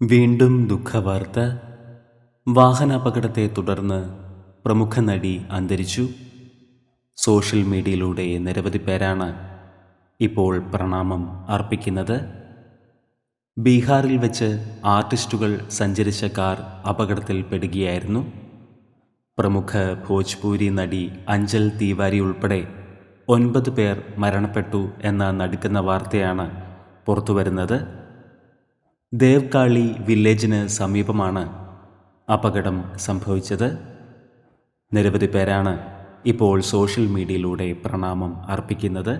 വീണ്ടും ദുഃഖവാർത്ത. വാഹനാപകടത്തെ തുടർന്ന് പ്രമുഖ നടി അന്തരിച്ചു. സോഷ്യൽ മീഡിയയിലൂടെ നിരവധി പേരാണ് ഇപ്പോൾ പ്രണാമം അർപ്പിക്കുന്നത്. ബീഹാറിൽ വെച്ച് ആർട്ടിസ്റ്റുകൾ സഞ്ചരിച്ച കാർ അപകടത്തിൽ പെടുകയായിരുന്നു. പ്രമുഖ ഭോജ്പൂരി നടി അഞ്ചൽ തീവാരി ഉൾപ്പെടെ ഒൻപത് പേർ മരണപ്പെട്ടു എന്ന നടുക്കുന്ന വാർത്തയാണ് പുറത്തുവരുന്നത്. ദേവ്കാളി വില്ലേജിന് സമീപമാണ് അപകടം സംഭവിച്ചത്. നിരവധി പേരാണ് ഇപ്പോൾ സോഷ്യൽ മീഡിയയിലൂടെ പ്രണാമം അർപ്പിക്കുന്നത്.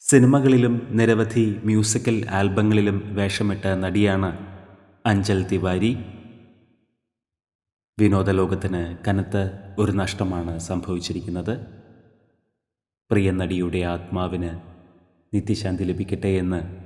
സിനിമകളിലും നിരവധി മ്യൂസിക്കൽ ആൽബങ്ങളിലും വേഷമിട്ട നടിയാണ് അഞ്ചൽ തിവാരി. വിനോദലോകത്തിന് കനത്ത ഒരു നഷ്ടമാണ് സംഭവിച്ചിരിക്കുന്നത്. പ്രിയ നടിയുടെ ആത്മാവിന് നിത്യശാന്തി ലഭിക്കട്ടെ എന്ന്